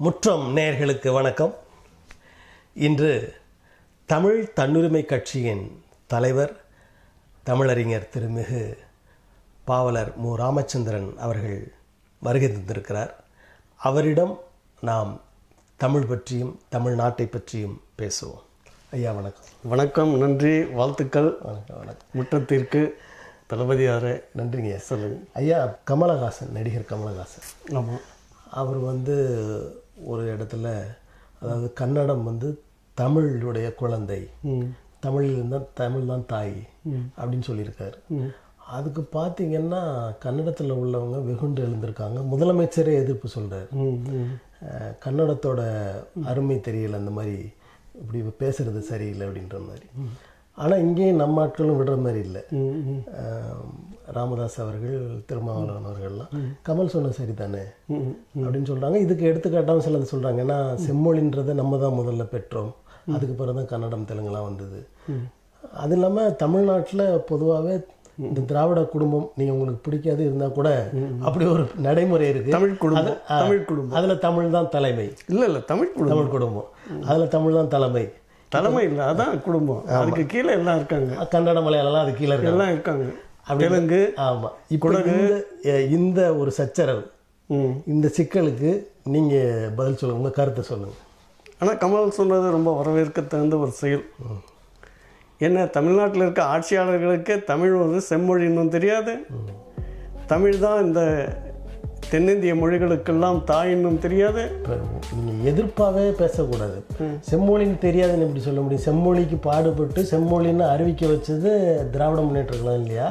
முற்றம் நேயர்களுக்கு வணக்கம். இன்று தமிழ் தன்னுரிமை கட்சியின் தலைவர் தமிழறிஞர் திருமிகு பாவலர் மு. ராமச்சந்திரன் அவர்கள் வருகை தந்திருக்கிறார். அவரிடம் நாம் தமிழ் பற்றியும் தமிழ்நாட்டை பற்றியும் பேசுவோம். ஐயா வணக்கம். வணக்கம் நன்றி வாழ்த்துக்கள். வணக்கம் வணக்கம். முற்றத்திற்கு தளபதியாரே நன்றிங்க சொல்லுங்க. ஐயா கமலஹாசன் நடிகர் கமலஹாசன். ஆமாம் அவர் வந்து ஒரு இடத்துல அதாவது கன்னடம் வந்து தமிழுடைய குழந்தை. தமிழில் தான் தமிழ் தான் தாய் அப்படின்னு சொல்லியிருக்காரு. அதுக்கு பார்த்தீங்கன்னா கன்னடத்தில் உள்ளவங்க வெகுண்டு எழுந்திருக்காங்க. முதலமைச்சரே எதிர்ப்பு சொல்கிறார் கன்னடத்தோட அருமை தெரியல அந்த மாதிரி இப்படி பேசுறது சரியில்லை அப்படின்ற மாதிரி. ஆனால் இங்கேயும் நம்ம ஆட்களும் விடுற மாதிரி இல்லை. ராமதாஸ் அவர்கள் திருமாவளவன் அவர்கள்லாம் கமல் சொன்ன சரிதானே? அப்படின்னு சொல்றாங்க. இதுக்கு எடுத்துக்காட்டாகவும் சிலது சொல்றாங்க. ஏன்னா செம்மொழின்றதை நம்ம தான் முதல்ல பெற்றோம். அதுக்கு பிறகு தான் கன்னடம் தெலுங்குலாம் வந்தது. அது இல்லாமல் தமிழ்நாட்டில் பொதுவாகவே இந்த திராவிட குடும்பம் நீங்க உங்களுக்கு பிடிக்காது இருந்தா கூட அப்படி ஒரு நடைமுறை இருக்கு. தமிழ் குடும்பம் தமிழ் குடும்பம். அதுல தமிழ் தான் தலைமை. இல்லை இல்லை தமிழ் குடும்பம். தமிழ் குடும்பம். அதுல தமிழ் தான் தலைமை. தலைமை இல்லை அதான் குடும்பம். அதுக்கு கீழே எல்லாம் இருக்காங்க. கன்னட மலையாளம் அது கீழே இருக்காங்க. எல்லாம் இருக்காங்க. தெலுங்கு ஆமா. இப்போ இந்த ஒரு சச்சரவு இந்த சிக்கலுக்கு நீங்க பதில் சொல்லுங்க. உங்க கருத்தை சொல்லுங்க. ஆனால் கமல் சொன்னது ரொம்ப வரவேற்க தகுந்த ஒரு செயல். என்ன தமிழ்நாட்டில் இருக்க ஆட்சியாளர்களுக்கே தமிழ் வந்து செம்மொழின்னும் தெரியாது. தமிழ் தான் இந்த தென்னிந்திய மொழிகளுக்கெல்லாம் தாயின்னும் தெரியாது. இப்ப நீங்க எதிர்ப்பாவே பேசக்கூடாது. செம்மொழின்னு தெரியாதுன்னு எப்படி சொல்ல முடியும்? செம்மொழிக்கு பாடுபட்டு செம்மொழின்னு அறிவிக்க வச்சது திராவிட முன்னேற்ற கழகம் இல்லையா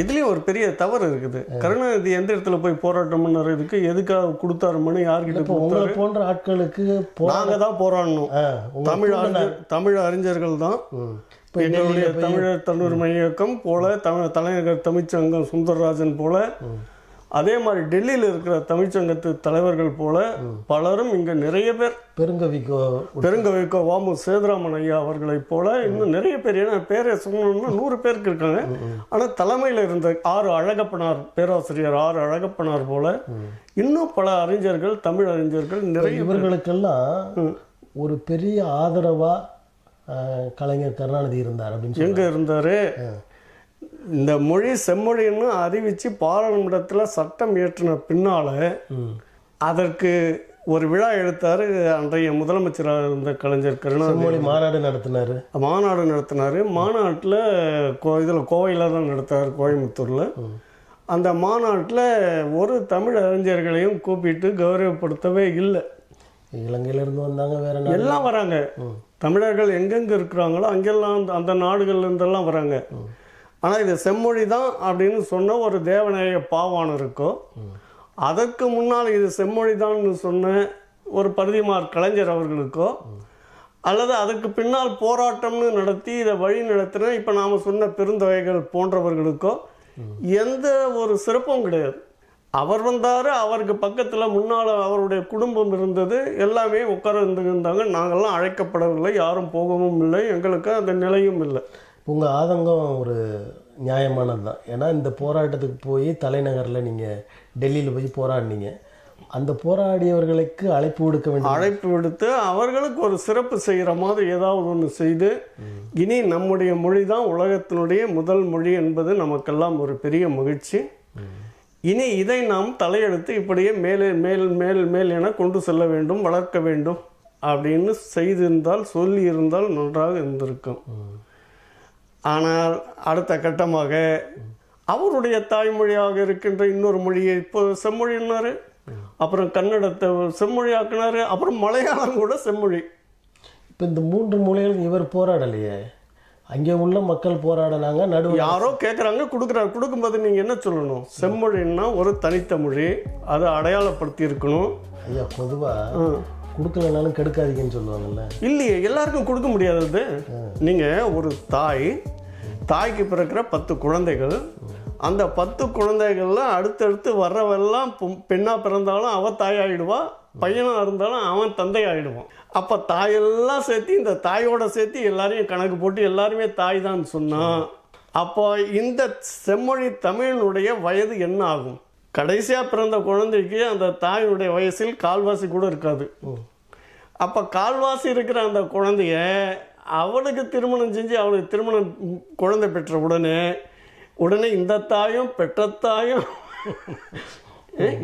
இதுலயும் ஒரு பெரிய தவறு இருக்குது. கருணாநிதி எந்த இடத்துல போய் போராட்டம் பண்ணாரு? இதுக்கு எதுக்காக கொடுத்தாருன்னு யார்கிட்ட உங்களை போன்ற ஆட்களுக்கு போ நாங்க தான் போராடணும். தமிழ் தமிழ் அறிஞர்கள் தான். இப்போ எங்களுடைய தமிழர் தன்னுரிமை இயக்கம் போல தமிழ் தலைநகர் தமிழ்ச்சங்கம் சுந்தரராஜன் போல அதே மாதிரி டெல்லியில் இருக்கிற தமிழ்ச்சங்கத்து தலைவர்கள் போல பலரும் இங்க நிறைய பேர். பெருங்கவிக்கோ பெருங்கவிக்கோ வாமு சேதுராமன் ஐயா அவர்களைப் போல இன்னும் நிறைய பேர். ஏன்னா பேரை சொன்னோம்னா நூறு பேருக்கு இருக்காங்க. ஆனா தலைமையில் இருந்த ஆறு அழகப்பனார் பேராசிரியர் ஆறு அழகப்பனார் போல இன்னும் பல அறிஞர்கள் தமிழ் அறிஞர்கள் நிறைய இவர்களுக்கெல்லாம் ஒரு பெரிய ஆதரவா அஹ், கலைஞர் கருணாநிதி இருந்தார் அப்படின்னு எங்க இருந்தாரு? இந்த மொழி செம்மொழின்னு அறிவிச்சு பாராளுமன்றத்துல சட்டம் இயற்றின பின்னால அதற்கு ஒரு விழா எடுத்தாரு அன்றைய முதலமைச்சராக இருந்த கலைஞர் கருணாநிதி. மாநாடு நடத்தினாரு. மாநாடு நடத்தினாரு. மாநாட்டில் கோ இதில் கோவையில் தான் நடத்தார் கோயம்புத்தூரில். அந்த மாநாட்டில் ஒரு தமிழ் அறிஞர்களையும் கூப்பிட்டு கௌரவப்படுத்தவே இல்லை. இலங்கையில இருந்து வந்தாங்க வேற எல்லாம் வராங்க. தமிழர்கள் எங்கெங்க இருக்கிறாங்களோ அங்கெல்லாம் அந்த- அந்த நாடுகள்ல இருந்தெல்லாம் வராங்க. ஆனால் இது செம்மொழி தான் அப்படின்னு சொன்ன ஒரு தேவநேய இருக்கும். அதற்கு முன்னால் இது செம்மொழி தான்னு சொன்ன ஒரு பரிதிமார் கலைஞர் அவர்களுக்கோ அல்லது அதுக்கு பின்னால் போராட்டம்னு நடத்தி இதை வழி நடத்தின இப்போ நாம் சொன்ன பெருந்தொகைகள் போன்றவர்களுக்கோ எந்த ஒரு சிறப்பும் கிடையாது. அவர் வந்தார் அவருக்கு பக்கத்தில் முன்னால் அவருடைய குடும்பம் இருந்தது எல்லாமே உட்கார இருந்தாங்க நாங்கள்லாம் அழைக்கப்படவில்லை யாரும் போகவும் இல்லை எங்களுக்கு அந்த நிலையும் இல்லை. உங்கள் ஆதங்கம் ஒரு நியாயமானது தான் ஏன்னா இந்த போராட்டத்துக்கு போய் தலைநகரில் நீங்கள் டெல்லியில் போய் போராடினீங்க. அந்த போராடியவர்களுக்கு அழைப்பு விடுக்க வேண்டும். அழைப்பு விடுத்து அவர்களுக்கு ஒரு சிறப்பு செய்கிற மாதிரி ஏதாவது ஒன்று செய்து இனி நம்முடைய மொழி தான் உலகத்தினுடைய முதல் மொழி என்பது நமக்கெல்லாம் ஒரு பெரிய மகிழ்ச்சி. இனி இதை நாம் தலையெடுத்து இப்படியே மேலே மேல் மேல் மேல் என கொண்டு செல்ல வேண்டும் வளர்க்க வேண்டும் அப்படின்னு செய்திருந்தால் சொல்லி இருந்தால் நன்றாக இருந்திருக்கும். ஆனால் அடுத்த கட்டமாக அவருடைய தாய்மொழியாக இருக்கின்ற இன்னொரு மொழியை இப்போ செம்மொழின்னாரு அப்புறம் கன்னடத்தை செம்மொழியாக்குனாரு அப்புறம் மலையாளம் கூட செம்மொழி. இப்போ இந்த மூன்று மொழிகளுக்கு இவர் போராடலையே. அங்கே உள்ள மக்கள் போராடினாங்க நடுவு யாரோ கேட்குறாங்க கொடுக்குறாரு கொடுக்கும்போது நீங்கள் என்ன சொல்லணும்? செம்மொழின்னா ஒரு தனித்த மொழி. அதை அடையாளப்படுத்தி இருக்கணும் ஐயா பொதுவா கொடுக்கலனாலும் கெடுக்காதீங்கன்னு சொல்லுவாங்கல்ல. இல்லையே எல்லாருக்கும் கொடுக்க முடியாதது. நீங்கள் ஒரு தாய் தாய்க்கு பிறக்கிற பத்து குழந்தைகள் அந்த பத்து குழந்தைகள்ல அடுத்தடுத்து வர்றவெல்லாம் பொ- பெண்ணா பிறந்தாலும் அவ தாயாயிடுவா பையனா இருந்தாலும் அவன் தந்தை ஆயிடுவான் அப்ப தாயெல்லாம் சேர்த்து இந்த தாயோட சேர்த்து எல்லாரையும் கணக்கு போட்டு எல்லாருமே தாய் தான் சொன்னா அப்போ இந்த செம்மொழி தமிழினுடைய வயது என்ன ஆகும்? கடைசியாக பிறந்த குழந்தைக்கு அந்த தாயினுடைய வயசில் கால்வாசி கூட இருக்காது. அப்போ கால்வாசி இருக்கிற அந்த குழந்தைய அவளுக்கு திருமணம் செஞ்சு அவளுக்கு திருமணம் குழந்தை பெற்ற உடனே உடனே இந்த தாயும் பெற்ற தாயும்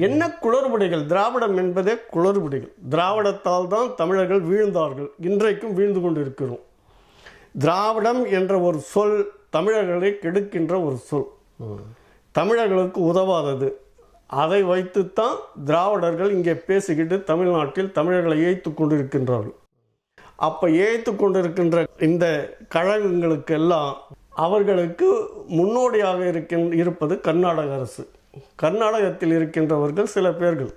என்ன குளறுபடிகள்? திராவிடம் என்பதே குளறுபடிகள். திராவிடத்தால் தான் தமிழர்கள் வீழ்ந்தார்கள். இன்றைக்கும் வீழ்ந்து கொண்டு இருக்கிறோம் திராவிடம் என்ற ஒரு சொல் தமிழர்களை கெடுக்கின்ற ஒரு சொல். தமிழர்களுக்கு உதவாதது. அதை வைத்துத்தான் திராவிடர்கள் இங்கே பேசிக்கிட்டு தமிழ்நாட்டில் தமிழர்களை ஏய்த்து கொண்டிருக்கின்றார்கள். அப்போ ஏய்த்து கொண்டிருக்கின்ற இந்த கழகங்களுக்கெல்லாம் அவர்களுக்கு முன்னோடியாக இருக்கின் இருப்பது கர்நாடக அரசு. கர்நாடகத்தில் இருக்கின்றவர்கள் சில பேர்கள்.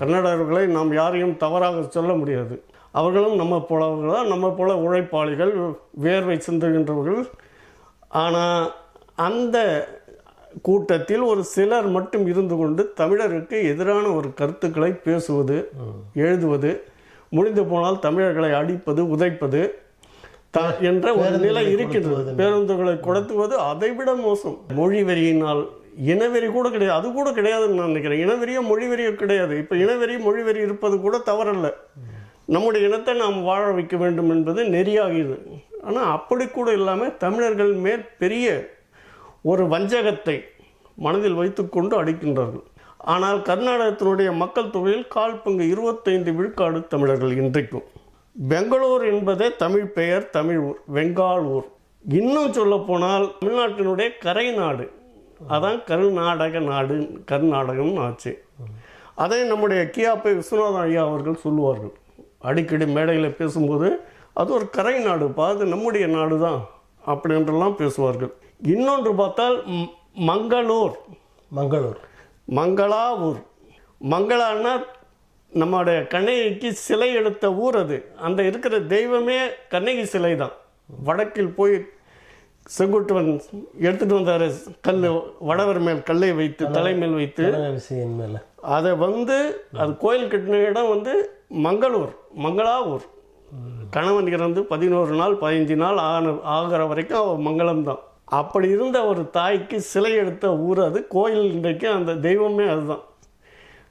கர்நாடகர்களை நாம் யாரையும் தவறாக சொல்ல முடியாது. அவர்களும் நம்ம போலவர்கள் தான். நம்ம போல உழைப்பாளிகள் வேர்வை சிந்துகின்றவர்கள். ஆனால் அந்த கூட்டத்தில் ஒரு சிலர் மட்டும் இருந்து கொண்டு தமிழருக்கு எதிரான ஒரு கருத்துக்களை பேசுவது எழுதுவது முடிந்து போனால் தமிழர்களை அடிப்பது உதைப்பது த என்ற ஒரு நிலை இருக்கின்றது. பேருந்துகளை கொடுத்துவது அதைவிட மோசம். மொழி வெறியினால் இனவெறி கூட கிடையாது. அது கூட கிடையாதுன்னு நான் நினைக்கிறேன். இனவெறியோ மொழி வெறியோ கிடையாது. இப்போ இனவெறி மொழி வெறி இருப்பது கூட தவறல்ல. நம்முடைய இனத்தை நாம் வாழ வைக்க வேண்டும் என்பது நெறியாகிறது ஆனால் அப்படி கூட இல்லாமல் தமிழர்கள் மேல் பெரிய ஒரு வஞ்சகத்தை மனதில் வைத்துக்கொண்டு அடிக்கின்றார்கள். ஆனால் கர்நாடகத்தினுடைய மக்கள் தொகையில் கால் பங்கு இருபத்தைந்து விழுக்காடு தமிழர்கள் இன்றைக்கும். பெங்களூர் என்பதே தமிழ் பெயர் தமிழ் ஊர் வெங்காளூர் இன்னும் சொல்லப்போனால் தமிழ்நாட்டினுடைய கரை நாடு. அதான் கர்நாடக நாடு கர்நாடகம் ஆச்சு. அதை நம்முடைய கியாப்பை விஸ்வநாதன் ஐயா அவர்கள் சொல்லுவார்கள். அடிக்கடி மேடையில் பேசும்போது அது ஒரு கரை நாடுப்பா அது நம்முடைய நாடு தான் அப்படின்றலாம் பேசுவார்கள். இன்னொன்று பார்த்தால் மங்களூர். மங்களூர். மங்களா ஊர் மங்களான்னா நம்முடைய கண்ணகிக்கு சிலை எடுத்த ஊர் அது. அந்த இருக்கிற தெய்வமே கண்ணகி சிலை தான். வடக்கில் போய் செங்குட்டுவன் எடுத்துட்டு வந்தார். கல் வடவர் மேல் கல்லை வைத்து தலை மேல் வைத்து. அதை வந்து அது கோயில் கட்டின இடம் வந்து மங்களூர் மங்களாவூர். கணவன் இறந்து பதினோரு நாள் பதினஞ்சு நாள் ஆன ஆகிற வரைக்கும் அவ மங்களம் தான் அப்படி இருந்த ஒரு தாய்க்கு சிலை எடுத்த ஊர் அது. கோயில் இன்றைக்கு அந்த தெய்வமே அதுதான்.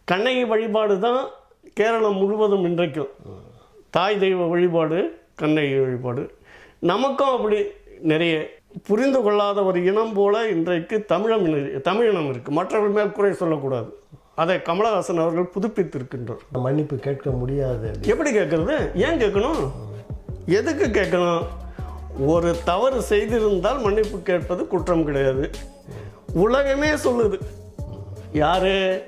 கண்ணகி வழிபாடு தான் கேரளம் முழுவதும் இன்றைக்கும். தாய் தெய்வ வழிபாடு கண்ணகி வழிபாடு. நமக்கும் அப்படி நிறைய புரிந்து கொள்ளாத ஒரு இனம் போல இன்றைக்கு தமிழம் தமிழினம் இருக்குது மற்றவர்கள் மேல் குறை சொல்லக்கூடாது. அதை கமலஹாசன் அவர்கள் புதுப்பித்திருக்கின்றார். மன்னிப்பு கேட்க முடியாது. எப்படி கேட்கறது? ஏன் கேட்கணும்? எதுக்கு கேட்கணும்? ஒரு தவறு செய்திருந்தால் மன்னிப்பு கேட்பது குற்றம் கிடையாது. உலகமே சொல்லுது. யாரு?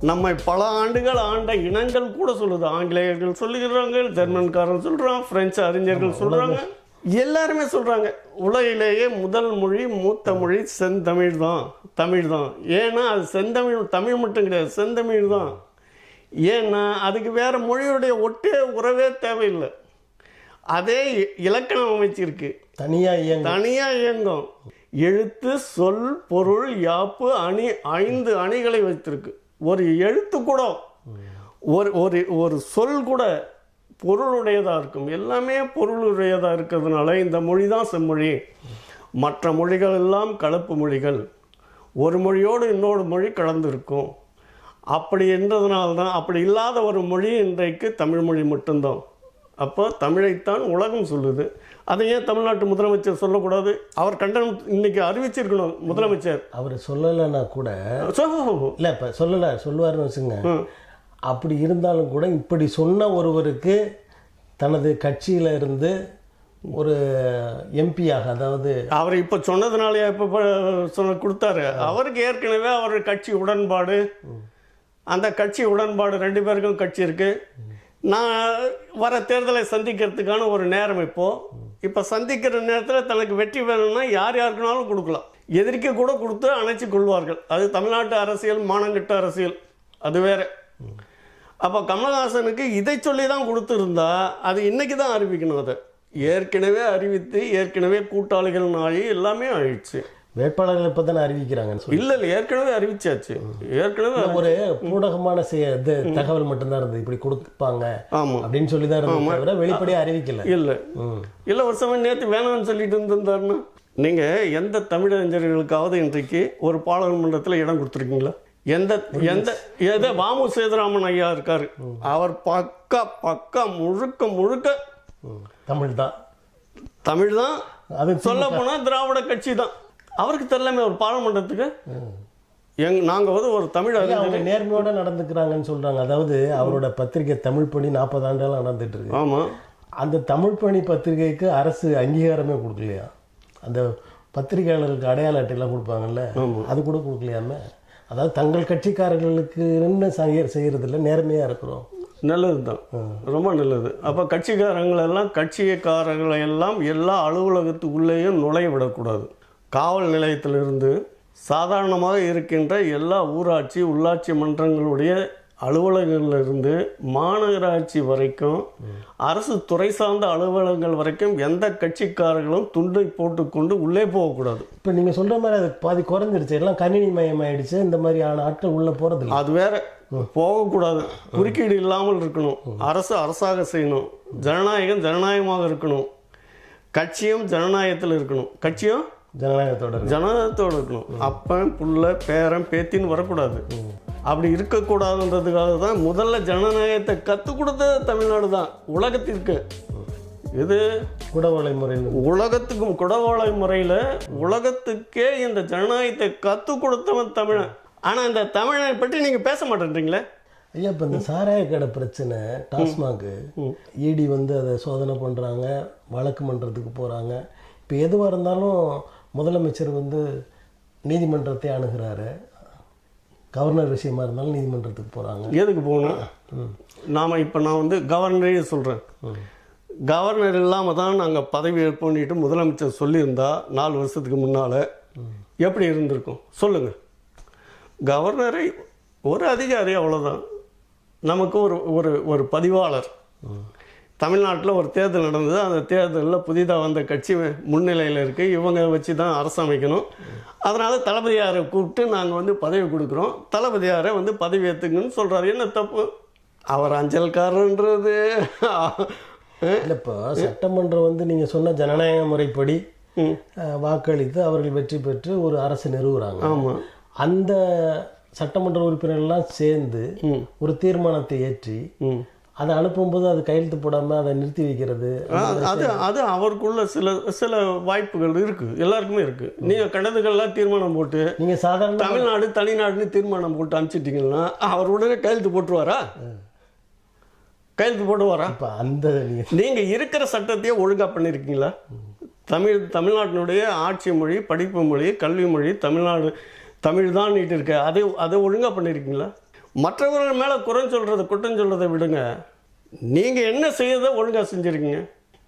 நம்மை பல ஆண்டுகள் ஆண்ட இனங்கள் கூட சொல்லுது. ஆங்கிலேயர்கள் சொல்லுகிறாங்க ஜெர்மன்காரன் சொல்றான் பிரெஞ்சு அறிஞர்கள் சொல்றாங்க. எல்லாருமே சொல்றாங்க. உலகிலேயே முதல் மொழி மூத்த மொழி செந்தமிழ் தான். தமிழ் தான். ஏன்னா அது செந்தமிழ் தமிழ் மட்டும் கிடையாது செந்தமிழ் தான். ஏன்னா அதுக்கு வேற மொழியுடைய ஒட்டே உறவே தேவையில்லை. அதே இலக்கணம் அமைச்சிருக்கு. தனியா இயங்க தனியா இயங்கும். எழுத்து சொல் பொருள் யாப்பு அணி ஐந்து அணிகளை வைத்திருக்கு. ஒரு எழுத்து கூட ஒரு ஒரு ஒரு சொல் கூட பொருளுடையதாக இருக்கும். எல்லாமே பொருளுடையதாக இருக்கிறதுனால இந்த மொழி தான் செம்மொழி. மற்ற மொழிகள் எல்லாம் கலப்பு மொழிகள். ஒரு மொழியோடு இன்னொரு மொழி கலந்திருக்கும். அப்படி என்றதுனால தான் அப்படி இல்லாத ஒரு மொழி இன்றைக்கு தமிழ் மொழி மட்டும்தான். அப்போ தமிழைத்தான் உலகம் சொல்லுது. அதை ஏன் தமிழ்நாட்டு முதலமைச்சர் சொல்லக்கூடாது? அவர் கண்டனம் இன்னைக்கு அறிவிச்சிருக்கணும் முதலமைச்சர். அவர் சொல்லலைன்னா கூட இல்லை இப்போ சொல்லலை சொல்லுவாருன்னு வச்சுங்க அப்படி இருந்தாலும் கூட இப்படி சொன்ன ஒருவருக்கு தனது கட்சியில இருந்து ஒரு எம்பியாக அதாவது அவர் இப்போ சொன்னதுனால இப்போ சொன்ன கொடுத்தாரு. அவருக்கு ஏற்கனவே அவர் கட்சி உடன்பாடு. அந்த கட்சி உடன்பாடு ரெண்டு பேருக்கும் கட்சி இருக்கு. நான் வர தேர்தலை சந்திக்கிறதுக்கான ஒரு நேரம் இப்போ. இப்போ சந்திக்கிற நேரத்தில் தனக்கு வெற்றி வேணும்னா யார் யாருக்குனாலும் கொடுக்கலாம். எதிர்க்க கூட கொடுத்து அணைச்சி கொள்வார்கள். அது தமிழ்நாட்டு அரசியல் மானங்கட்ட அரசியல். அது வேற. அப்போ கமலஹாசனுக்கு இதை சொல்லி தான் கொடுத்துருந்தா அது இன்னைக்கு தான் அறிவிக்கணும் அதை. ஏற்கனவே அறிவித்து ஏற்கனவே கூட்டாளிகள் நாளி எல்லாமே ஆயிடுச்சு. வேட்பாளர்கள் இப்போ தானே அறிவிக்கிறாங்கன்னு சொல்லி. இல்ல இல்ல ஏற்கனவே அறிவிச்சாச்சு. ஏற்கனவே ஒரு பூடகமான செய்ய இது தகவல் மட்டும்தான் இருந்தது. இப்படி கொடுப்பாங்க ஆமா. அப்படின்னு சொல்லி தான் இருந்தது வெளிப்படையாக அறிவிக்கல. இல்ல. இல்ல ஒரு சமயம் நேற்று வேணாம்னு சொல்லிட்டு இருந்திருந்தாருன்னா நீங்க எந்த தமிழறிஞர்களுக்காவது இன்றைக்கு ஒரு பாராளுமன்றத்தில் இடம் கொடுத்துருக்கீங்களா? எந்த எந்த எதை வாமு சேதுராமன் ஐயா இருக்காரு. அவர் பக்கா பக்கா முழுக்க முழுக்க. தமிழ் தான் தமிழ் தான் அது சொல்ல போனா திராவிட கட்சி தான் அவருக்கு தெரியலமே ஒரு பாராளுமன்றத்துக்கு. எங் நாங்க வந்து ஒரு தமிழ் அவங்க நேர்மையோட நடந்துக்கிறாங்கன்னு சொல்றாங்க. அதாவது அவரோட பத்திரிகை தமிழ் பணி நாற்பது ஆண்டுகளா நடந்துட்டு இருக்கு. ஆமா. அந்த தமிழ் பணி பத்திரிகைக்கு அரசு அங்கீகாரமே கொடுக்கலையா? அந்த பத்திரிகையாளர்களுக்கு அடையாள அட்டையெல்லாம் கொடுப்பாங்கல்ல? அது கூட கொடுக்கலையாம? அதாவது தங்கள் கட்சிக்காரர்களுக்கு என்ன செய்ய செய்யறதில்ல நேர்மையா இருக்கிறோம். நல்லது தான் ரொம்ப நல்லது. அப்போ கட்சிக்காரங்களெல்லாம் கட்சிக்காரங்களை எல்லாம் எல்லா அலுவலகத்துக்குள்ளேயும் நுழைய விடக்கூடாது. காவல் நிலையத்திலிருந்து சாதாரணமாக இருக்கின்ற எல்லா ஊராட்சி உள்ளாட்சி மன்றங்களுடைய அலுவலகங்களிலிருந்து மாநகராட்சி வரைக்கும் அரசு துறை சார்ந்த அலுவலகங்கள் வரைக்கும் எந்த கட்சிக்காரர்களும் துண்டை போட்டுக்கொண்டு உள்ளே போகக்கூடாது. இப்போ நீங்க சொல்ற மாதிரி அது பாதி குறைஞ்சிருச்சு. எல்லாம் கணினி மயமாயிடுச்சு. இந்த மாதிரியான ஆட்கள் உள்ள போறதில்ல அது வேற போகக்கூடாது. குறுக்கீடு இல்லாமல் இருக்கணும். அரசு அரசாக செய்யணும். ஜனநாயகம் ஜனநாயகமாக இருக்கணும். கட்சியும் ஜனநாயகத்தில் இருக்கணும். கட்சியும் ஜனநாயகத்தோட. ஜனநாயகத்தோடு இருக்கணும். அப்பன் புள்ள பேரன் பேத்தின்னு வரக்கூடாது. அப்படி இருக்கக்கூடாதுன்றதுக்காக தான் முதல்ல ஜனநாயகத்தை கற்றுக் கொடுத்தது தமிழ்நாடு தான் உலகத்திற்கு. இது குடவளை முறையில் உலகத்துக்கும் குடவோலை முறையில் உலகத்துக்கே இந்த ஜனநாயகத்தை கற்றுக் கொடுத்தவன் தமிழன். ஆனால் இந்த தமிழனை பற்றி நீங்கள் பேச மாட்டேன்றீங்களே? ஐயா இப்போ இந்த சாராய கடை பிரச்சனை டாஸ்மாக்கு இடி வந்து அதை சோதனை பண்ணுறாங்க வழக்கு மன்றத்துக்கு போகிறாங்க இப்போ எதுவாக இருந்தாலும் முதலமைச்சர் வந்து நீதிமன்றத்தை அணுகிறாரு. கவர்னர் விஷயமா இருந்தாலும் நீதிமன்றத்துக்கு போகிறாங்க எதுக்கு போகணும்? நாம் இப்போ நான் வந்து கவர்னரே சொல்கிறேன் கவர்னர் இல்லாமல் தான் நாங்கள் பதவி ஏற்போன்னிட்டு முதலமைச்சர் சொல்லியிருந்தா நாலு வருஷத்துக்கு முன்னால் எப்படி இருந்திருக்கும்? சொல்லுங்கள் கவர்னரை ஒரு அதிகாரி அவ்வளோதான் நமக்கு ஒரு ஒரு ஒரு பதிவாளர். தமிழ்நாட்டில் ஒரு தேர்தல் நடந்தது. அந்த தேர்தலில் புதிதாக வந்த கட்சி முன்னிலையில் இருக்குது இவங்க வச்சு தான் அரசமைக்கணும். அதனால் தளபதியாரை கூப்பிட்டு நாங்கள் வந்து பதவி கொடுக்குறோம். தளபதியாரை வந்து பதவி ஏற்றுங்கன்னு சொல்கிறாரு என்ன தப்பு? அவர் அஞ்சல்காரன்றது இல்லை இப்போ சட்டமன்றம் வந்து நீங்கள் சொன்ன ஜனநாயக முறைப்படி வாக்களித்து அவர்கள் வெற்றி பெற்று ஒரு அரசு நிறுவுறாங்க. ஆமாம் அந்த சட்டமன்ற உறுப்பினர்கள்லாம் சேர்ந்து ஒரு தீர்மானத்தை ஏற்றி அதை அனுப்பும்போது அது கையெழுத்து போடாமல் அதை நிறுத்தி வைக்கிறது. அது- அது அவருக்குள்ள சில சில வாய்ப்புகள் இருக்கு. எல்லாருக்குமே இருக்கு. நீங்க கண்டதுக்கெல்லாம் தீர்மானம் போட்டு நீங்கள் சாதாரண தமிழ்நாடு தனிநாடுன்னு தீர்மானம் போட்டு அனுப்பிச்சிட்டிங்கன்னா அவர் உடனே கையெழுத்து போட்டுருவாரா? கையெழுத்து போட்டுவாரா இப்போ அந்த நீங்கள் நீங்க இருக்கிற சட்டத்தையே ஒழுங்கா பண்ணியிருக்கீங்களா தமிழ் தமிழ்நாட்டினுடைய ஆட்சி மொழி படிப்பு மொழி கல்வி மொழி தமிழ்நாடு தமிழ் தான் நீட்டு இருக்கு அதை அதை ஒழுங்கா பண்ணியிருக்கீங்களா மற்றவர்கள் மேலே குறை சொல்கிறத குற்றம் சொல்கிறத விடுங்க. நீங்கள் என்ன செய்யறதை ஒழுங்கா செஞ்சுருக்கீங்க.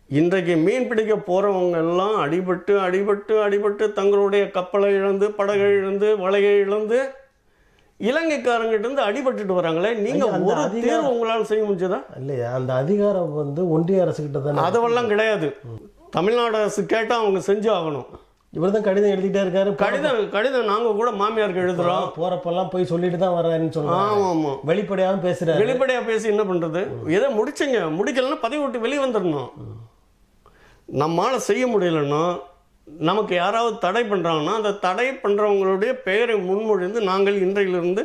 இன்றைக்கு மீன் பிடிக்க போகிறவங்க எல்லாம் அடிபட்டு அடிபட்டு அடிபட்டு தங்களுடைய கப்பலை இழந்து படகை இழந்து வலையை இழந்து இலங்கைக்காரங்கிட்ட இருந்து அடிபட்டுட்டு வராங்களே. அந்த ஒரு தேர்வு உங்களால் செய்ய முடிஞ்சதா? இல்லையா? அந்த அதிகாரம் வந்து ஒன்றிய அரசுகிட்ட தானே அதெல்லாம் கிடையாது. தமிழ்நாடு அரசு கேட்டால் அவங்க செஞ்சு ஆகணும் இவர் தான் கடிதம் எழுதிட்டே இருக்காரு. கடிதம் கடிதம் நாங்கள் கூட மாமியாருக்கு எழுதுறோம். போறப்பெல்லாம் போய் சொல்லிட்டு தான் வர்றாருன்னு சொல்றாங்க ஆமாம். ஆமாம் வெளிப்படையாகவும் பேசுறாரு. வெளிப்படையாக பேசி என்ன பண்ணுறது எதை முடிச்சுங்க. முடிக்கலன்னா பதவி விட்டு வெளியே வந்துடணும் நம்மால் செய்ய முடியலன்னா நமக்கு யாராவது தடை பண்ணுறாங்கன்னா அந்த தடை பண்ணுறவங்களுடைய பெயரை முன்மொழிந்து நாங்கள் இன்றையிலிருந்து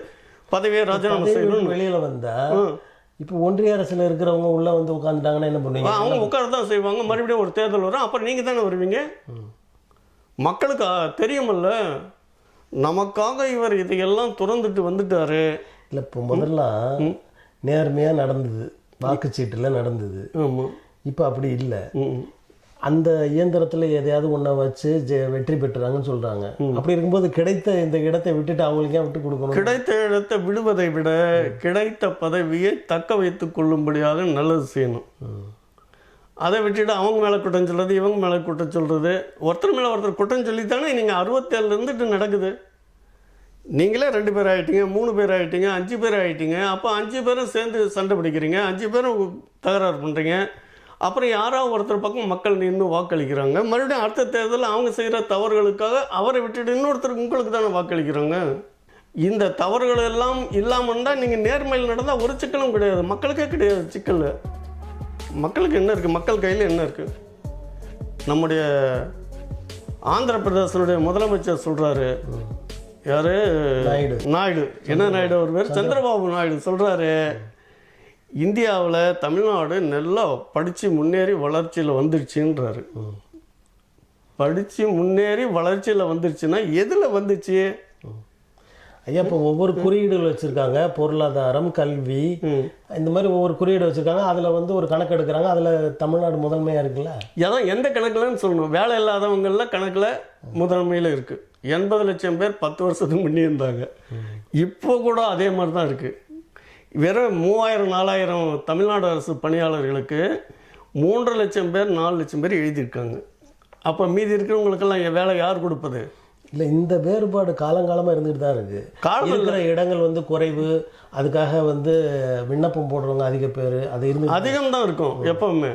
பதவியை ராஜினாமா செய்யணும் வெளியில வந்தா இப்போ ஒன்றிய அரசுல இருக்கிறவங்க உள்ள வந்து உட்காந்துட்டாங்கன்னா என்ன பண்ணுவீங்க? அவங்க உட்கார தான் செய்வாங்க. மறுபடியும் ஒரு தேர்தல் வரும். அப்புறம் நீங்கள் தானே வருவீங்க மக்களுக்கு தெரியுமல்ல? நமக்காக இவர் இதையெல்லாம் துறந்துட்டு வந்துட்டாரு. இல்லை இப்போ முதல்ல நேர்மையா நடந்தது. வாக்குச்சீட்டுல நடந்தது. ஆமாம் இப்போ அப்படி இல்லை. அந்த இயந்திரத்துல எதையாவது ஒண்ண வச்சு வெற்றி பெற்றுறாங்கன்னு சொல்றாங்க. அப்படி இருக்கும்போது கிடைத்த இந்த இடத்தை விட்டுட்டு அவங்களுக்கு விட்டு கொடுக்கணும்? கிடைத்த இடத்தை விடுவதை விட கிடைத்த பதவியை தக்க வைத்துக் கொள்ளும்படியாக நல்லது செய்யணும். அதை விட்டுட்டு அவங்க மேலே குற்றம் சொல்கிறது இவங்க மேலே குற்றம் சொல்கிறது ஒருத்தர் மேலே ஒருத்தர் குற்றம் சொல்லித்தானே நீங்கள் அறுபத்தேழுல இருந்துட்டு நடக்குது. நீங்களே ரெண்டு பேர் ஆகிட்டீங்க மூணு பேர் ஆகிட்டீங்க அஞ்சு பேர் ஆகிட்டீங்க அப்போ அஞ்சு பேரும் சேர்ந்து சண்டை பிடிக்கிறீங்க அஞ்சு பேரும் தகராறு பண்ணுறீங்க அப்புறம் யாராவது ஒருத்தர் பக்கம் மக்கள் நின்று வாக்களிக்கிறாங்க. மறுபடியும் அடுத்த தேர்தலில் அவங்க செய்கிற தவறுகளுக்காக அவரை விட்டுட்டு இன்னொருத்தருக்கு உங்களுக்கு தானே வாக்களிக்கிறாங்க? இந்த தவறுகள் எல்லாம் இல்லாமல் தான் நீங்கள் நேர்மையில் நடந்தால் ஒரு சிக்கலும் கிடையாது. மக்களுக்கே கிடையாது சிக்கல் மக்களுக்கு என்ன இருக்குது மக்கள் கையில் என்ன இருக்குது நம்முடைய ஆந்திர பிரதேசனுடைய முதலமைச்சர் சொல்கிறாரு யாரு? நாயுடு. நாயுடு. என்ன நாயுடு அவர் பேர்? சந்திரபாபு நாயுடு சொல்றாரு. இந்தியாவில் தமிழ்நாடு நல்லா படித்து முன்னேறி வளர்ச்சியில் வந்துருச்சுன்றாரு. படித்து முன்னேறி வளர்ச்சியில் வந்துருச்சுன்னா எதில் வந்துச்சு? ஐயா இப்போ ஒவ்வொரு குறியீடுகள் வச்சுருக்காங்க. பொருளாதாரம் கல்வி இந்த மாதிரி ஒவ்வொரு குறியீடு வச்சுருக்காங்க. அதில் வந்து ஒரு கணக்கு எடுக்கிறாங்க. அதில் தமிழ்நாடு முதன்மையாக இருக்குல்ல? அதான் எந்த கணக்குலன்னு சொல்லணும். வேலை இல்லாதவங்கள கணக்கில் முதன்மையில் இருக்குது எண்பது லட்சம் பேர் பத்து வருஷத்துக்கு முன்னே இருந்தாங்க. இப்போ கூட அதே மாதிரி தான் இருக்குது வெறும் மூவாயிரம் நாலாயிரம் தமிழ்நாடு அரசு பணியாளர்களுக்கு மூன்றரை லட்சம் பேர் நாலு லட்சம் பேர் எழுதியிருக்காங்க. அப்போ மீதி இருக்கிறவங்களுக்கெல்லாம் வேலை யார் கொடுப்பது? இல்லை இந்த வேறுபாடு காலங்காலமாக இருந்துகிட்டு தான் இருக்குது காலம் இருக்கிற இடங்கள் வந்து குறைவு அதுக்காக வந்து விண்ணப்பம் போடுறவங்க அதிக பேர் அது இருந்து அதிகம் தான் இருக்கும் எப்பவுமே.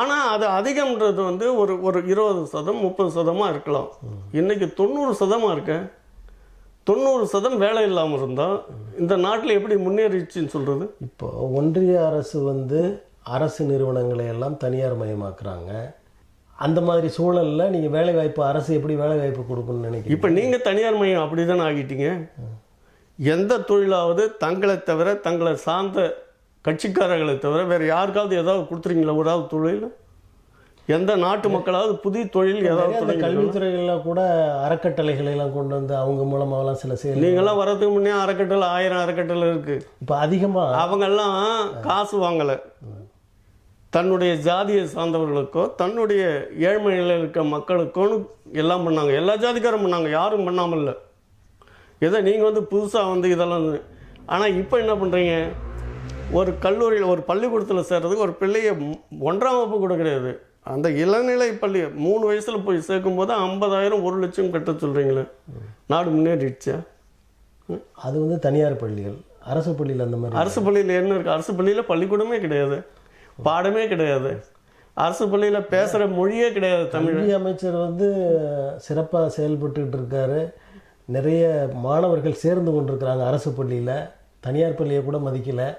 ஆனால் அது அதிகம்ன்றது வந்து ஒரு ஒரு இருபது சதம் முப்பது சதமாக இருக்கலாம். இன்னைக்கு தொண்ணூறு சதமாக இருக்கு. தொண்ணூறு சதம் வேலை இல்லாமல் இருந்தால் இந்த நாட்டில் எப்படி முன்னேறிச்சுன்னு சொல்கிறது இப்போ ஒன்றிய அரசு வந்து அரசு நிறுவனங்களை எல்லாம் தனியார் மயமாக்குறாங்க. அந்த மாதிரி சூழல்ல நீங்கள் வேலைவாய்ப்பு அரசு எப்படி வேலைவாய்ப்பு கொடுக்கணும்னு நினைக்கிறீங்க? இப்போ நீங்கள் தனியார் மையம் அப்படி தானே ஆகிட்டீங்க. எந்த தொழிலாவது தங்களை தவிர தங்களை சார்ந்த கட்சிக்காரர்களை தவிர வேறு யாருக்காவது ஏதாவது கொடுத்துறீங்களா ஒரு தொழில்? எந்த நாட்டு மக்களாவது புதிய தொழில் ஏதாவது கல்வித்துறைகளில் கூட அறக்கட்டளைகளை எல்லாம் கொண்டு வந்து அவங்க மூலமாகலாம் சில செயல் நீங்களாம் வரதுக்கு முன்னே அறக்கட்டளை ஆயிரம் அறக்கட்டளை இருக்குது இப்போ அதிகமாக அவங்கெல்லாம் காசு வாங்கலை. தன்னுடைய ஜாதியை சார்ந்தவர்களுக்கோ தன்னுடைய ஏழ்மை நிலையில் இருக்க மக்களுக்கோன்னு எல்லாம் பண்ணாங்க. எல்லா ஜாதிக்காரும் பண்ணாங்க யாரும் பண்ணாமல் இல்லை ஏதோ நீங்கள் வந்து புதுசாக வந்து இதெல்லாம் ஆனால் இப்போ என்ன பண்ணுறீங்க ஒரு கல்லூரியில் ஒரு பள்ளிக்கூடத்தில் சேர்றதுக்கு ஒரு பிள்ளைய ஒன்றாம் வகுப்பு கூட கிடையாது. அந்த இளநிலை பள்ளி மூணு வயசில் போய் சேர்க்கும்போது ஐம்பதாயிரம் ஒரு லட்சம் கட்ட சொல்கிறீங்களே நாடு முன்னேறிடுச்சா? அது வந்து தனியார் பள்ளிகள். அரசு பள்ளியில் அந்த மாதிரி அரசு பள்ளியில் என்ன இருக்குது அரசு பள்ளியில் பள்ளிக்கூடமே கிடையாது. பாடமே கிடையாது. அரசு பள்ளியில் பேசுகிற மொழியே கிடையாது தமிழ். அமைச்சர் வந்து சிறப்பாக செயல்பட்டுக்கிட்டு இருக்காரு. நிறைய மாணவர்கள் சேர்ந்து கொண்டிருக்கிறாங்க அரசு பள்ளியில். தனியார் பள்ளியை கூட மதிக்கலை.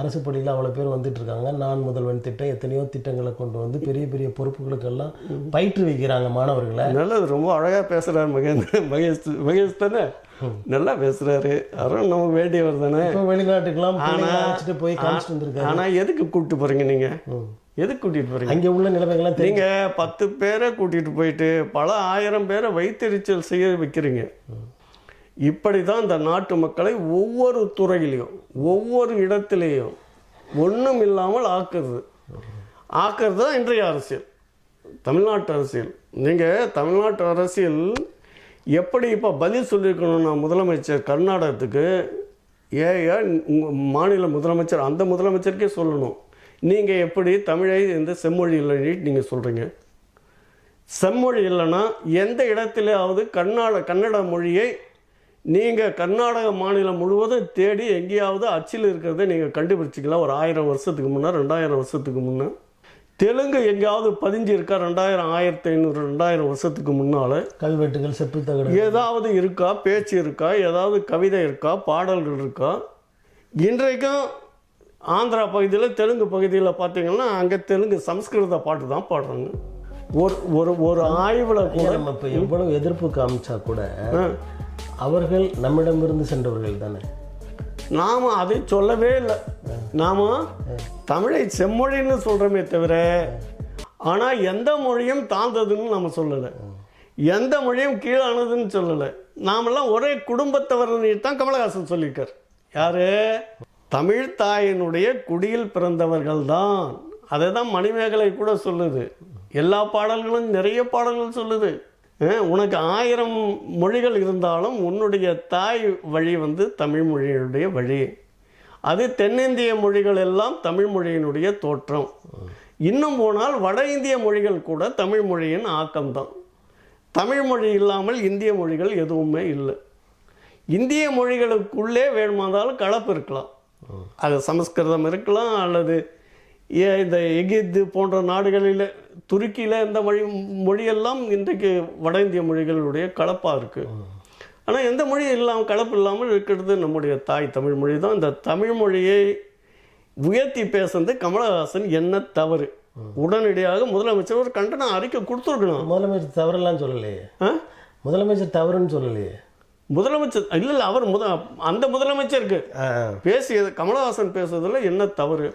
அரசு பள்ளியில் அவ்வளோ பேர் வந்துட்டு இருக்காங்க. நான் முதல்வன் திட்டம் எத்தனையோ திட்டங்களை கொண்டு வந்து பெரிய பெரிய பொறுப்புகளுக்கெல்லாம் பயிற்று வைக்கிறாங்க மாணவர்களை. நல்லது ரொம்ப அழகாக பேசுகிறார் மகேந்திர மகேஷ் மகேஷ் தானே? நல்லா பேசுகிறாரு அவரும் நமக்கு வேண்டியவர் தானே? இப்போ வெளிநாட்டுக்கெல்லாம் வச்சுட்டு போய் காமிச்சிட்டு வந்திருக்காரு. ஆனால் எதுக்கு கூப்பிட்டு போகிறீங்க நீங்கள் எதுக்கு கூட்டிகிட்டு போகிறீங்க அங்கே உள்ள நிலைமைகள்லாம் நீங்கள் பத்து பேரை கூட்டிகிட்டு போயிட்டு பல ஆயிரம் பேரை வைத்தறிச்சல் செய்ய வைக்கிறீங்க. இப்படி தான் இந்த நாட்டு மக்களை ஒவ்வொரு துறையிலையும் ஒவ்வொரு இடத்துலையும் ஒன்றும் இல்லாமல் ஆக்குறது. ஆக்குறது தான் இன்றைய அரசியல். தமிழ்நாட்டு அரசியல். நீங்கள் தமிழ்நாட்டு அரசியல் எப்படி இப்போ பதில் சொல்லியிருக்கணும்னா முதலமைச்சர் கர்நாடகத்துக்கு ஏன் உங்கள் மாநில முதலமைச்சர் அந்த முதலமைச்சருக்கே சொல்லணும். நீங்கள் எப்படி தமிழை இந்த செம்மொழி இல்லைன்னு நீங்கள் சொல்கிறீங்க செம்மொழி இல்லைன்னா எந்த இடத்துலையாவது கர்நாடக கன்னட மொழியை நீங்கள் கர்நாடக மாநிலம் முழுவதும் தேடி எங்கேயாவது அச்சில் இருக்கிறத நீங்கள் கண்டுபிடிச்சிக்கலாம். ஒரு ஆயிரம் வருஷத்துக்கு முன்னே ரெண்டாயிரம் வருஷத்துக்கு முன்னே. தெலுங்கு எங்கேயாவது பதிஞ்சு இருக்கா? ரெண்டாயிரம் ஆயிரத்தி ஐநூறு ரெண்டாயிரம் வருஷத்துக்கு முன்னால். கல்வெட்டுகள் செப்பில் தகடு ஏதாவது இருக்கா? பேச்சு இருக்கா? ஏதாவது கவிதை இருக்கா? பாடல்கள் இருக்கா? இன்றைக்கும் ஆந்திரா பகுதியில் தெலுங்கு பகுதியில் பார்த்தீங்கன்னா அங்கே தெலுங்கு சம்ஸ்கிருத பாட்டு தான் பாடுறாங்க. ஒரு ஒரு ஒரு ஆய்வில் கூட நம்ம இப்போ எவ்வளவு எதிர்ப்பு காமிச்சா கூட அவர்கள் நம்மிடமிருந்து சென்றவர்கள் தானே? நாம் அதை சொல்லவே இல்லை. நாம் தமிழை செம்மொழின்னு சொல்கிறோமே தவிர ஆனால் எந்த மொழியும் தாழ்ந்ததுன்னு நம்ம சொல்லலை. எந்த மொழியும் கீழானதுன்னு சொல்லலை. நாமெல்லாம் ஒரே குடும்பத்தவர்னு தான் கமலஹாசன் சொல்லியிருக்கார். யாரு? தமிழ் தாயினுடைய குடியில் பிறந்தவர்கள் தான். அதை தான் மணிமேகலை கூட சொல்லுது. எல்லா பாடல்களும் நிறைய பாடல்கள் சொல்லுது. உனக்கு ஆயிரம் மொழிகள் இருந்தாலும் உன்னுடைய தாய் வழி வந்து தமிழ் மொழியினுடைய வழி. அது தென்னிந்திய மொழிகள் எல்லாம் தமிழ் மொழியினுடைய தோற்றம். இன்னும் போனால் வட இந்திய மொழிகள் கூட தமிழ் மொழியின் ஆக்கம்தான். தமிழ் மொழி இல்லாமல் இந்திய மொழிகள் எதுவுமே இல்லை. இந்திய மொழிகளுக்குள்ளே வேணுமானாலும் கலப்பு இருக்கலாம். அது சமஸ்கிருதம் இருக்கலாம் அல்லது ஏ- இந்த எகிப்து போன்ற நாடுகளில் துருக்கியில் இந்த மொழி மொழியெல்லாம் இன்றைக்கு வட இந்திய மொழிகளுடைய கலப்பாக இருக்குது ஆனால் எந்த மொழி இல்லாமல் கலப்பு இல்லாமல் இருக்கிறது? நம்முடைய தாய் தமிழ் மொழி தான். இந்த தமிழ் மொழியை உயர்த்தி பேசுனது கமலஹாசன். என்ன தவறு? உடனடியாக முதலமைச்சர் ஒரு கண்டன அறிக்கை கொடுத்துருக்கணும் முதலமைச்சர் தவறெல்லாம் சொல்லலையே? முதலமைச்சர் தவறுன்னு சொல்லலையே. முதலமைச்சர் இல்லை இல்லை அவர் முத அந்த முதலமைச்சருக்கு பேசியது கமலஹாசன் பேசுறதுல என்ன தவறு?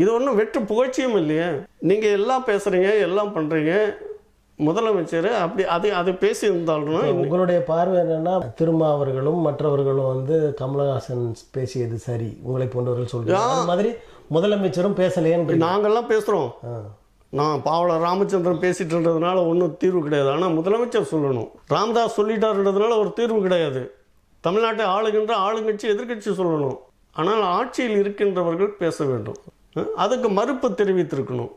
இது ஒன்றும் வெற்று புகழ்ச்சியும் இல்லையே. நீங்கள் எல்லாம் பேசுகிறீங்க எல்லாம் பண்ணுறீங்க முதலமைச்சர் அப்படி அது அது பேசியிருந்தாலும் உங்களுடைய பார்வை என்னன்னா திருமா அவர்களும் மற்றவர்களும் வந்து கமலஹாசன் பேசியது சரி. உங்களை போன்றவர்கள் சொல்றாங்க அது மாதிரி முதலமைச்சரும் பேசலையேன்னு நாங்கள்லாம் பேசுகிறோம். நான் பாவலர் ராமச்சந்திரன் பேசிட்டு இருந்ததுனால ஒன்றும் தீர்வு கிடையாது. ஆனால் முதலமைச்சர் சொல்லணும். ராமதாஸ் சொல்லிட்டாருன்றதுனால ஒரு தீர்வு கிடையாது. தமிழ்நாட்டை ஆளுகின்ற ஆளுங்கட்சி எதிர்க்கட்சி சொல்லணும். ஆனால் ஆட்சியில் இருக்கின்றவர்கள் பேச வேண்டும். அதுக்கு மறுப்பு தெரிவித்திருக்கணும்.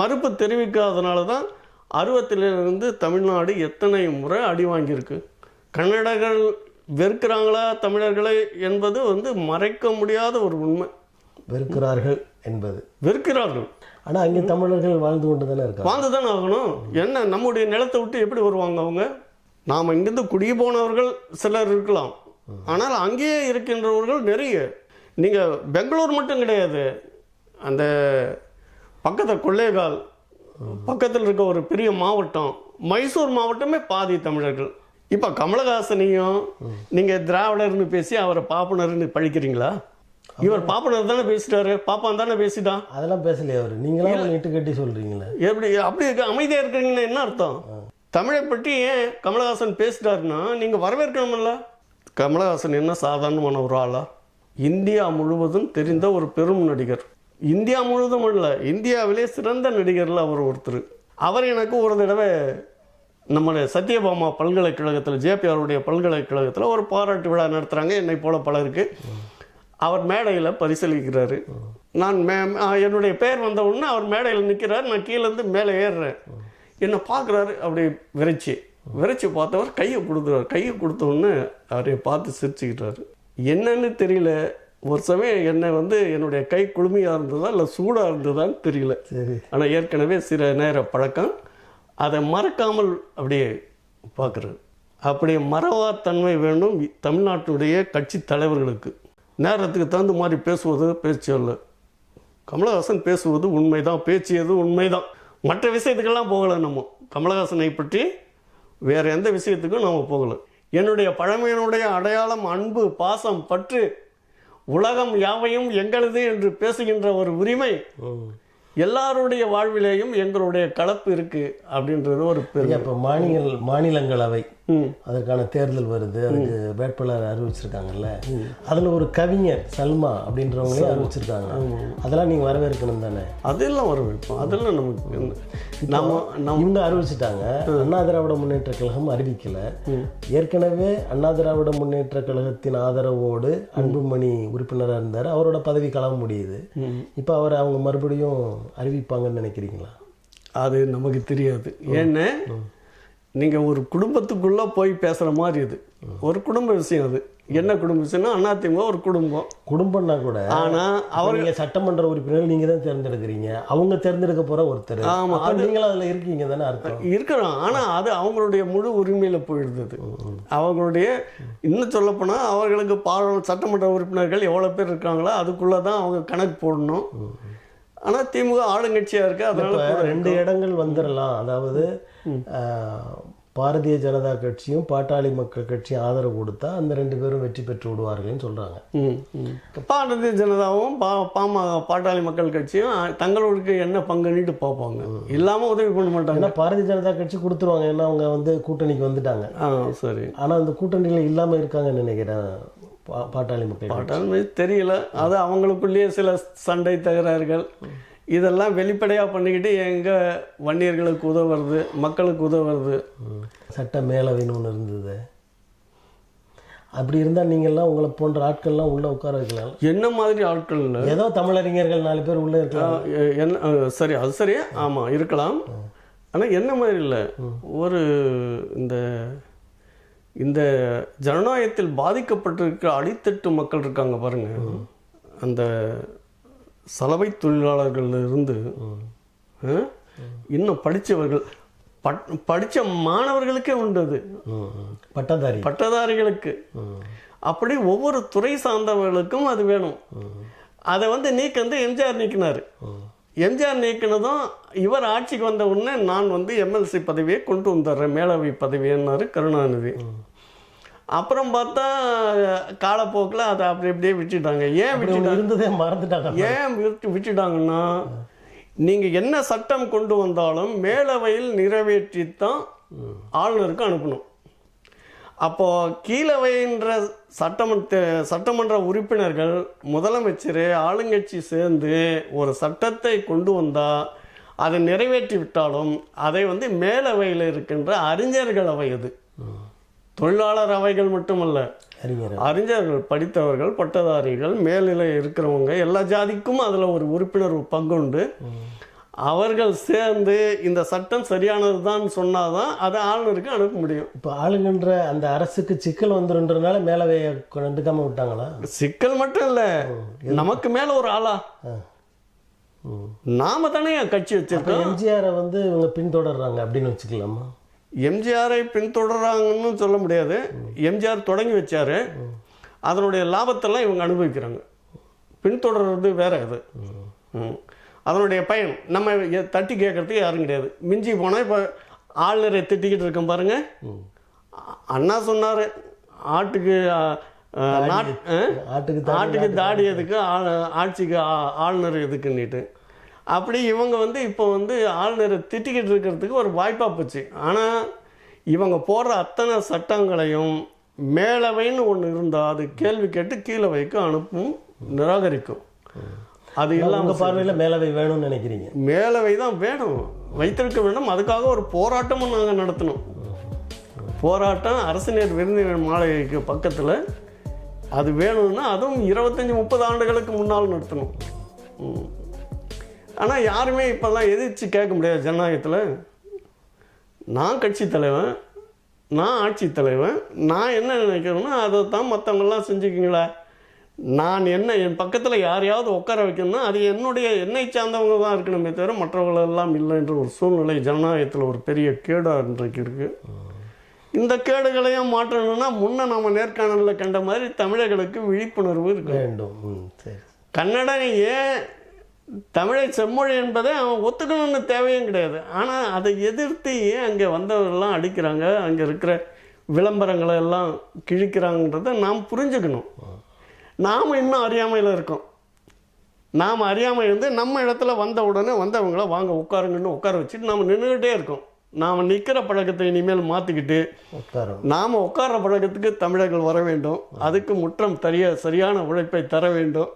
மறுப்பு தெரிவிக்காதனால தான் அறுபத்திலிருந்து தமிழ்நாடு எத்தனை முறை அடி வாங்கியிருக்கு. கன்னடர்கள் வெறுக்கிறாங்களா தமிழர்களை என்பது வந்து மறைக்க முடியாத ஒரு உண்மை. வெறுக்கிறார்கள் என்பது. வெறுக்கிறார்கள். ஆனா அங்கே தமிழர்கள் வாழ்ந்து கொண்டு தானே இருக்காங்க? வாழ்ந்து தானே ஆகணும். என்ன நம்முடைய நிலத்தை விட்டு எப்படி வருவாங்க அவங்க? நாம் இங்கிருந்து குடியே போனவர்கள் சிலர் இருக்கலாம். ஆனால் அங்கேயே இருக்கின்றவர்கள் நிறைய நீங்கள் பெங்களூர் மட்டும் கிடையாது. அந்த பக்கத்தில் கொள்ளேகால் பக்கத்தில் இருக்க ஒரு பெரிய மாவட்டம் மைசூர் மாவட்டமே பாதி தமிழர்கள். இப்போ கமலஹாசனையும் நீங்கள் திராவிடர்னு பேசி அவரை பாப்பனர்னு பழிக்கிறீங்களா? இவர் பாப்பனர் தானே பேசிட்டாரு பாப்பான் தானே பேசிட்டான் அதெல்லாம் பேசலையே அவர். நீங்களா இட்டு கட்டி சொல்றீங்களே. எப்படி அப்படி இருக்க அமைதியாக இருக்கிறீங்கன்னா என்ன அர்த்தம்? தமிழை பற்றி ஏன் கமலஹாசன் பேசிட்டாருன்னா நீங்கள் வரவேற்கணும்ல. கமலஹாசன் என்ன சாதாரணமான ஒரு ஆளா? இந்தியா முழுவதும் தெரிந்த ஒரு பெரும் நடிகர். இந்தியா முழுவதும் இல்லை இந்தியாவிலே சிறந்த நடிகரில் அவர் ஒருத்தர். அவர் எனக்கு ஒரு தடவை நம்முடைய சத்யபாமா பல்கலைக்கழகத்தில் ஜேபிஆருடைய பல்கலைக்கழகத்தில் ஒரு பாராட்டு விழா நடத்துகிறாங்க என்னை போல பலருக்கு. அவர் மேடையில் பரிசீலிக்கிறாரு நான் மே என்னுடைய பெயர் வந்த உடனே அவர் மேடையில் நிற்கிறார் நான் கீழேருந்து மேலே ஏறுறேன். என்னை பார்க்குறாரு. அப்படி விரைச்சி. விரைச்சி பார்த்தவர் கையை கொடுக்குறாரு. கையை கொடுத்த உடனே அவரை பார்த்து சிரிச்சுக்கிட்டாரு. என்னன்னு தெரியல. ஒரு சமயம் என்னை வந்து என்னுடைய கை குளுமையாக இருந்ததா இல்லை சூடாக இருந்ததான்னு தெரியல. சரி. ஆனால் ஏற்கனவே சில நேர பழக்கம் அதை மறக்காமல் அப்படியே பார்க்குறது. அப்படி மறவாத்தன்மை வேண்டும் இ- தமிழ்நாட்டுடைய கட்சி தலைவர்களுக்கு. நேரத்துக்கு தகுந்த மாதிரி பேசுவது பேச்சு அல்ல. கமலஹாசன் பேசுவது உண்மைதான் பேச்சியது உண்மைதான். மற்ற விஷயத்துக்கெல்லாம் போகலை நம்ம. கமலஹாசனை பற்றி வேறு எந்த விஷயத்துக்கும் நம்ம போகலை. என்னுடைய பழமையினுடைய அடையாளம் அன்பு பாசம் பற்று உலகம் யாவையும் எங்களது என்று பேசுகின்ற ஒரு உரிமை. எல்லாருடைய வாழ்விலேயும் எங்களுடைய கலப்பு இருக்கு அப்படின்றது ஒரு பெரிய இப்போ மாநில மாநிலங்களவை அதற்கான தேர்தல் வருது. அதுக்கு வேட்பாளர் அறிவிச்சிருக்காங்கல்ல. அதுல ஒரு கவிஞர் சல்மா அப்படின்றவங்களே அறிவிச்சிருக்காங்க. அதெல்லாம் நீங்க வரவேற்கணும் தானே? அதெல்லாம் வர வைப்போம் அதெல்லாம் நமக்கு நம்ம நம்ம இவங்க அறிவிச்சிட்டாங்க. அண்ணா திராவிட முன்னேற்ற கழகம் அறிவிக்கல. ஏற்கனவே அண்ணா திராவிட முன்னேற்ற கழகத்தின் ஆதரவோடு அன்புமணி உறுப்பினராக இருந்தார். அவரோட பதவி காலம் முடியுது. இப்போ அவர் அவங்க மறுபடியும் அறிவிப்பாங்கன்னு நினைக்கிறீங்களா? அது நமக்கு தெரியாது. ஏன்னா நீங்க ஒரு குடும்பத்துக்குள்ள போய் பேசுற மாதிரி இது. ஒரு குடும்ப விஷயம் அது. என்ன குடும்ப விஷயம்னா அதிமுக ஒரு குடும்பம். குடும்பம்னா கூட ஆனா அவர் நீங்க சட்டமன்ற உறுப்பினர் நீங்க தான் தேர்ந்தெடுக்கிறீங்க. அவங்க தேர்ந்தெடுக்க போற ஒருத்தர். ஆமா, அப்ப நீங்களும் அதுல இருக்கீங்க தானே அர்த்தம்? இருக்கிறோம் ஆனா அது அவங்களுடைய முழு உரிமையில போயிடுது. அவங்களுடைய இன்னும் சொல்லப்போனா அவர்களுக்கு பாராளுமன்ற சட்டமன்ற உறுப்பினர்கள் எவ்வளவு பேர் இருக்காங்களோ அதுக்குள்ள தான் அவங்க கணக்கு போடணும். ஆனா திமுக ஆளுங்கட்சியா இருக்கு அதனால ரெண்டு இடங்கள் வந்துடலாம் அதாவது பாரதிய ஜனதா கட்சியும் பாட்டாளி மக்கள் கட்சியும் ஆதரவு கொடுத்தா அந்த ரெண்டு பேரும் வெற்றி பெற்று விடுவார்கள்னு ம். பாரதிய ஜனதாவும் பா பாமக பாட்டாளி மக்கள் கட்சியும் தங்களுக்கு என்ன பங்குன்னுட்டு பார்ப்பாங்க. இல்லாம உதவி பண்ண மாட்டாங்க. ஏன்னா பாரதிய ஜனதா கட்சி கொடுத்துருவாங்க. ஏன்னா அவங்க வந்து கூட்டணிக்கு வந்துட்டாங்க. ஆ சரி. ஆனா அந்த கூட்டணியில இல்லாம இருக்காங்கன்னு நினைக்கிறேன் பா- பாட்டாளி மக்கள். பாட்டாளி தெரியல. அது அவங்களுக்குள்ளேயே சில சண்டை தகராறுகள். இதெல்லாம் வெளிப்படையாக பண்ணிக்கிட்டு எங்க வன்னியர்களுக்கு உதவுறது மக்களுக்கு உதவுறது. சட்ட மேலவைன்னு ஒன்று இருந்தது. அப்படி இருந்தா நீங்கெல்லாம் உங்களை போன்ற ஆட்கள்லாம் உள்ள உட்கார வைக்கலாம் என்ன மாதிரி ஆட்கள்? ஏதோ தமிழறிஞர்கள் நாலு பேர் உள்ள இருக்கலாம். என்ன சரி அது சரியா ஆமாம் இருக்கலாம். ஆனால் என்ன மாதிரி இல்லை? ஒரு இந்த இந்த ஜனநாயகத்தில் பாதிக்கப்பட்டிருக்கிற அடித்தட்டு மக்கள் இருக்காங்க பாருங்க. அந்த சலவை தொழிலாளர்கள்ல இருந்து ஆ, இன்னும் படித்தவர்கள் பட் படித்த மாணவர்களுக்கே உண்டு அது. பட்டதாரி. பட்டதாரிகளுக்கு. அப்படி ஒவ்வொரு துறை சார்ந்தவர்களுக்கும் அது வேணும். அதை வந்து நீக்க வந்து எம்ஜிஆர் நீக்கினார். எம்ஜிஆர் நீக்கினதும் இவர் ஆட்சிக்கு வந்த உடனே நான் வந்து எம்எல்சி பதவியை கொண்டு வந்துடுறேன் மேலவை பதவின்னாரு கருணாநிதி. அப்புறம் பார்த்தா காலப்போக்கில் அதை அப்படி அப்படியே விட்டுட்டாங்க. ஏன் அப்படி விட்டு ஒண்ணு இருந்ததே மறந்துட்டாங்க. ஏன் விட்டு விட்டுட்டாங்கன்னா நீங்கள் என்ன சட்டம் கொண்டு வந்தாலும் மேலவையில் நிறைவேற்றித்தான் ஆளுநருக்கு அனுப்பணும். அப்போ கீழவைன்ற சட்டமன்ற சட்டமன்ற உறுப்பினர்கள் முதலமைச்சர் ஆளுங்கட்சி சேர்ந்து ஒரு சட்டத்தை கொண்டு வந்தால் அதை நிறைவேற்றி விட்டாலும் அதை வந்து மேலவையில் இருக்கின்ற அறிஞர்கள் அவை அது. தொழிலாளர் அவைகள் மட்டுமல்ல. அறிஞர் அறிஞர்கள் படித்தவர்கள் பட்டதாரிகள் மேல்நிலை இருக்கிறவங்க எல்லா ஜாதிக்கும் அதில் ஒரு உறுப்பினர் பங்குண்டு. அவர்கள் சேர்ந்து இந்த சட்டம் சரியானது தான் சொன்னாதான் அதை ஆளுநருக்கு அனுப்ப முடியும். இப்போ ஆளுங்கன்ற அந்த அரசுக்கு சிக்கல் வந்துருன்றதுனால மேலவையை கண்டுக்காம விட்டாங்களா? சிக்கல் மட்டும் இல்லை. நமக்கு மேலே ஒரு ஆளா. நாம தானே கட்சி வச்சிருக்கோம். எம்ஜிஆரை வந்து இவங்க பின்தொடர்றாங்க அப்படின்னு வச்சுக்கலாமா? எம்ஜிஆரை பின்தொடர்றாங்கன்னு சொல்ல முடியாது. எம்ஜிஆர் தொடங்கி வச்சாரு. அதனுடைய லாபத்தெல்லாம் இவங்க அனுபவிக்கிறாங்க. பின்தொடர்றது வேற இது ம். அதனுடைய பயன் நம்ம தட்டி கேட்கறதுக்கு யாரும் கிடையாது. மிஞ்சி போனால் இப்போ ஆளுநரை திட்டிக்கிட்டு இருக்கோம் பாருங்க. அ- அண்ணா சொன்னார் ஆட்டுக்கு? ஆட்டுக்கு தாடி, ஆட்டுக்கு தாடி எதுக்கு ஆட்சிக்கு ஆளுநர் எதுக்குன்னுட்டு. அப்படி இவங்க வந்து இப்போ வந்து ஆளுநரை திட்டிக்கிட்டு இருக்கிறதுக்கு ஒரு வாய்ப்பாக போச்சு. ஆனால் இவங்க போடுற அத்தனை சட்டங்களையும் மேலவைன்னு ஒன்று இருந்தால் அது கேள்வி கேட்டு கீழே வைக்க அனுப்பும் நிராகரிக்கும். அது இல்லாமல் பார்வையில மேலவை வேணும்னு நினைக்கிறீங்க? மேலவை தான் வேணும். வைத்திருக்க வேண்டும். அதுக்காக ஒரு போராட்டமும் நாங்கள் நடத்தினோம் போராட்டம் அரசினர் விருந்தினர் மாளிகைக்கு பக்கத்தில் அது வேணும்னா அதுவும் இருபத்தஞ்சி முப்பது ஆண்டுகளுக்கு முன்னால் நடத்தணும். ஆனால் யாருமே இப்போல்லாம் எதிர்த்து கேட்க முடியாது ஜனநாயகத்தில். நான் கட்சி தலைவன் நான் ஆட்சி தலைவன் நான் என்ன நினைக்கிறேன்னா அதை தான் மற்றவங்கெல்லாம் செஞ்சுக்கிங்களா. நான் என்ன என் பக்கத்தில் யாரையாவது உட்கார வைக்கணும்னா அது என்னுடைய என்னை சார்ந்தவங்க தான் இருக்கணுமே தவிர மற்றவங்களெல்லாம் இல்லை என்ற ஒரு சூழ்நிலை ஜனநாயகத்தில் ஒரு பெரிய கேடாக இன்றைக்கு இருக்குது இந்த கேடுகளையும் மாற்றணும்னா முன்ன நம்ம நேர்காணலில் கண்ட மாதிரி தமிழர்களுக்கு விழிப்புணர்வு இருக்கு. வேண்டும். சரி. கன்னடன் ஏன் தமிழை செம்மொழி என்பதை அவன் ஒத்துக்கணும்னு தேவையும் கிடையாது. ஆனால் அதை எதிர்த்து ஏன் அங்கே வந்தவர்கள்லாம் அடிக்கிறாங்க? அங்கே இருக்கிற விளம்பரங்களை எல்லாம் கிழிக்கிறாங்கன்றதை நாம் புரிஞ்சுக்கணும். நாம் இன்னும் அறியாமையில் இருக்கோம். நாம் அறியாமை இருந்து நம்ம இடத்துல வந்த உடனே வந்தவங்கள வாங்க உட்காருங்கன்னு உட்கார வச்சுட்டு நாம் நின்றுக்கிட்டே இருக்கோம். நாம் நிற்கிற பழக்கத்தை இனிமேல் மாற்றிக்கிட்டு நாம் உட்கார்ற பழக்கத்துக்கு தமிழர்கள் வர வேண்டும். அதுக்கு முற்றம் தரிய சரியான உழைப்பை தர வேண்டும்.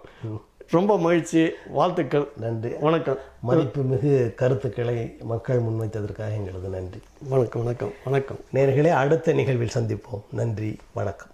ரொம்ப மகிழ்ச்சி. வாழ்த்துக்கள். நன்றி. வணக்கம். மதிப்பு மிகு கருத்துக்களை மக்கள் முன்வைத்ததற்காக எங்களது நன்றி. வணக்கம் வணக்கம் வணக்கம். நேர்களே அடுத்த நிகழ்வில் சந்திப்போம். நன்றி வணக்கம்.